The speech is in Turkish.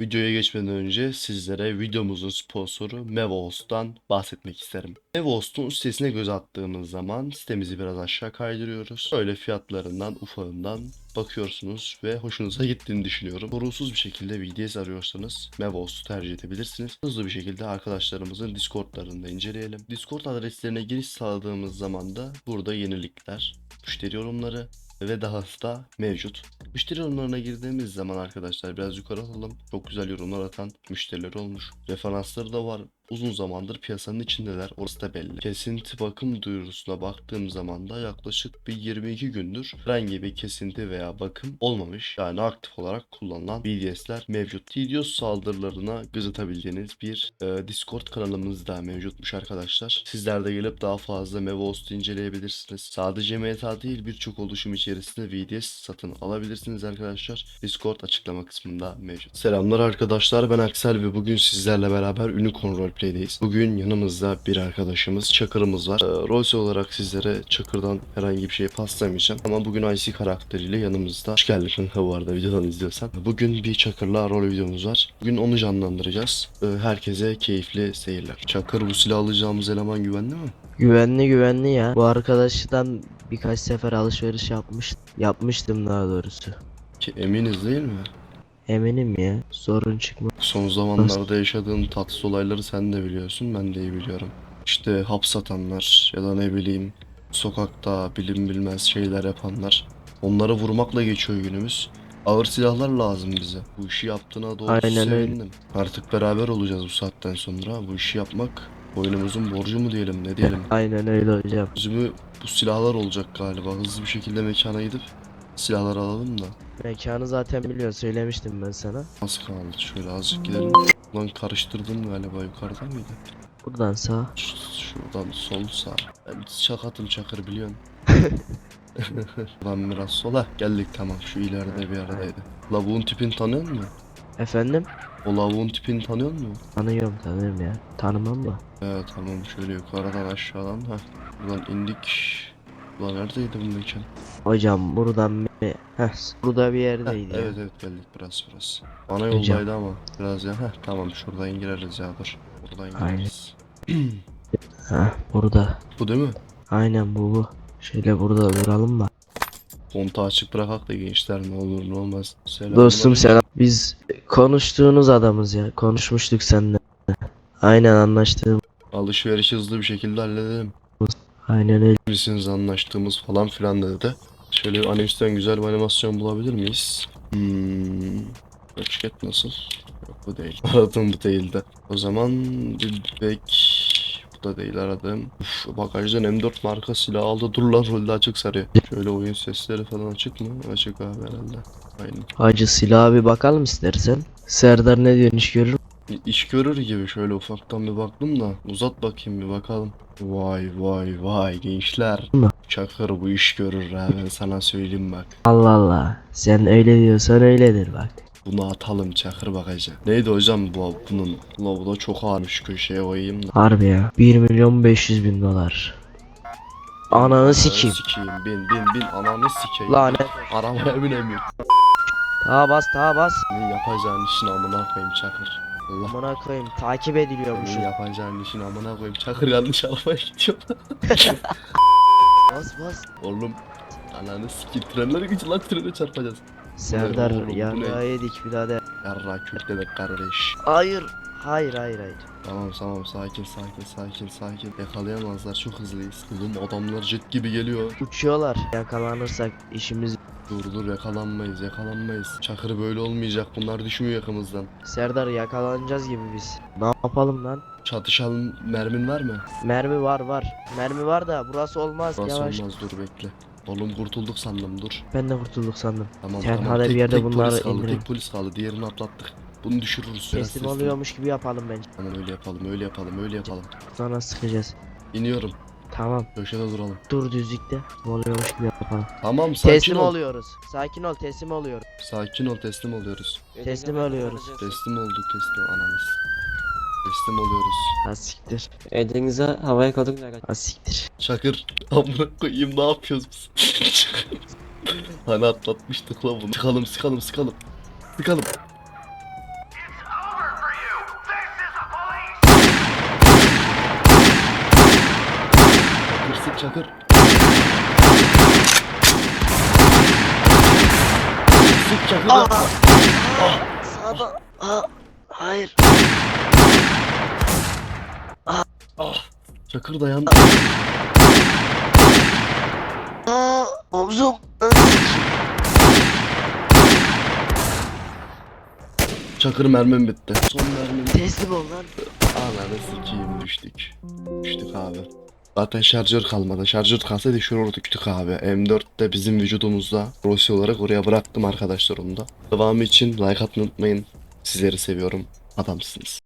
Videoya geçmeden önce sizlere videomuzun sponsoru Mevos'tan bahsetmek isterim. Mevos'un sitesine göz attığımız zaman sitemizi biraz aşağı kaydırıyoruz. Öyle fiyatlarından, ufağından bakıyorsunuz ve hoşunuza gittiğini düşünüyorum. Sorunsuz bir şekilde VDS arıyorsanız Mevos'u tercih edebilirsiniz. Hızlı bir şekilde arkadaşlarımızın Discord'larını da inceleyelim. Discord adreslerine giriş sağladığımız zaman da burada yenilikler, müşteri yorumları ve dahası da mevcut. Müşteri yorumlarına girdiğimiz zaman arkadaşlar biraz yukarı alalım. Çok güzel yorumlar atan müşteriler olmuş. Referansları da var. Uzun zamandır piyasanın içindeler. Orası da belli. Kesinti bakım duyurusuna baktığım zaman da yaklaşık bir 22 gündür herhangi bir kesinti veya bakım olmamış. Yani aktif olarak kullanılan BDS'ler mevcut. DDoS saldırılarına göz atabildiğiniz bir e, Discord kanalımız da mevcutmuş arkadaşlar. Sizler de gelip daha fazla Mevhost'u inceleyebilirsiniz. Sadece meta değil birçok oluşum içerisinde VDS satın alabilirsiniz arkadaşlar. Discord açıklama kısmında mevcut. Selamlar arkadaşlar ben Aksel ve bugün sizlerle beraber Unicorn Roleplay'deyiz. Bugün yanımızda bir arkadaşımız Çakır'ımız var. Ee, Rolse olarak sizlere Çakır'dan herhangi bir şey paslamayacağım. Ama bugün IC karakteriyle yanımızda. Hoş geldin kanka bu arada videodan izliyorsan. Bugün bir Çakır'la rol videomuz var. Bugün onu canlandıracağız. Ee, herkese keyifli seyirler. Çakır bu silah alacağımız eleman güvenli mi? Güvenli güvenli ya. Bu arkadaştan birkaç sefer alışveriş yapmış yapmıştım daha doğrusu. Ki eminiz değil mi? Eminim ya. Sorun çıkma. Son zamanlarda yaşadığın tatsız olayları sen de biliyorsun, ben de iyi biliyorum. İşte hapis atanlar ya da ne bileyim sokakta bilim bilmez şeyler yapanlar. Onları vurmakla geçiyor günümüz. Ağır silahlar lazım bize. Bu işi yaptığına doğrusu Aynen öyle. sevindim. Artık beraber olacağız bu saatten sonra. Bu işi yapmak boynumuzun borcu mu diyelim ne diyelim. Aynen öyle hocam. Üzümü bu silahlar olacak galiba. Hızlı bir şekilde mekana gidip silahları alalım da. Mekanı zaten biliyor söylemiştim ben sana. Az kaldı. Şöyle azıcık gidelim. Lan karıştırdım galiba yukarıda mıydı? Buradan sağ. Ş- Şuradan sol sağ. Ben çakatım çakır biliyorsun. Lan biraz sola. Geldik tamam. Şu ileride bir aradaydı. Lavuğun tipini tanıyor musun? Efendim? O lavuğun tipini tanıyor musun? Tanıyorum tanıyorum ya. Tanımam mı? Evet tamam şöyle yukarıdan aşağıdan. Heh. Buradan indik. Ulan neredeydi bu mekan? Hocam buradan bir... Heh, burada bir Heh, yerdeydi ya. evet evet geldik biraz biraz. Ana Hocam. yoldaydı ama biraz ya. Heh, tamam şuradan gireriz ya dur. Buradan gireriz. Heh, burada. Bu değil mi? Aynen bu bu. Şöyle burada duralım da. Kontağı açık bırakak da gençler ne olur ne olmaz. Selam. Dostum selam. Biz konuştuğunuz adamız ya. Konuşmuştuk seninle. Aynen anlaştığım. Alışverişi hızlı bir şekilde halledelim. Aynen öyle. Birisiniz anlaştığımız falan filan dedi. Şöyle animisten güzel bir animasyon bulabilir miyiz? Hmm. Etiket nasıl? Yok bu değil. Aradığım bu değildi. O zaman Dilbek bu da değil aradığım. Uf, bagajdan M4 marka silah aldı. Dur lan rolde açık sarıyor. Şöyle oyun sesleri falan açık mı? Açık abi herhalde. Aynen. Hacı silaha bir bakalım istersen. Serdar ne diyorsun iş görür? İş görür gibi şöyle ufaktan bir baktım da uzat bakayım bir bakalım. Vay vay vay gençler. Çakır bu iş görür ha ben sana söyleyeyim bak. Allah Allah. Sen öyle diyorsan öyledir bak. Bunu atalım Çakır bakaca. Neydi hocam bu bunun? Ula bu da çok ağırmış köşeye koyayım da. Harbi ya. 1 milyon 500 bin dolar. Ananı sikeyim. Sikeyim bin bin bin ananı sikeyim. Lanet. Arabaya binemiyorum. Tağa bas tağa bas. Senin yapacağın işin amına koyayım Çakır. Allah. Amına koyayım takip ediliyormuşum. Senin yapacağın işin amına koyayım. Çakır yanlış arabaya gidiyor. Bas bas. Oğlum ananı sikeyim. Trenler gücü lan trene çarpacağız. Serdar oğlum, bu ne? yarrağı yedik birader. Yarra köklemek kardeş. Hayır. Hayır hayır hayır. Tamam tamam sakin sakin sakin sakin. Yakalayamazlar çok hızlıyız. Oğlum adamlar jet gibi geliyor. Uçuyorlar. Yakalanırsak işimiz... Dur dur yakalanmayız yakalanmayız. Çakır böyle olmayacak bunlar düşmüyor yakamızdan. Serdar yakalanacağız gibi biz. Ne yapalım lan? Çatışalım mermin var mı? Mermi var var. Mermi var da burası olmaz. Burası Yavaş. olmaz dur bekle. Oğlum kurtulduk sandım dur. Ben de kurtulduk sandım. Tamam Tenhada tamam. bir yerde bunları polis kaldı indirin. tek polis kaldı diğerini atlattık. Bunu düşürürüz. ya, Teslim oluyormuş gibi yapalım bence. Tamam öyle yapalım öyle yapalım öyle yapalım. Sonra sıkacağız. İniyorum. Tamam. Köşede duralım. Dur düzlükte. Ne oluyormuş gibi yapalım. Tamam sakin teslim ol. oluyoruz. Sakin ol teslim oluyoruz. Sakin ol teslim oluyoruz. Teslim oluyoruz. Teslim olduk teslim ananız. Teslim oluyoruz. Ha siktir. Elinize havaya kaldık ne Ha siktir. Çakır amına koyayım ne yapıyoruz biz? hani atlatmıştık lan bunu. Sıkalım sıkalım sıkalım. Sıkalım. Çakır. Sık Çakır. Aa! Sağda. Aa! Hayır. Çakır dayan. Aa! Omzum. Çakır mermim bitti. Son mermim. Teslim ol lan. Ananı sikeyim düştük. Düştük abi. Zaten şarjör kalmadı. Şarjör şu orada kütük abi. M4 de bizim vücudumuzda. Rossi olarak oraya bıraktım arkadaşlar onu da. Devamı için like atmayı unutmayın. Sizleri seviyorum. Adamsınız.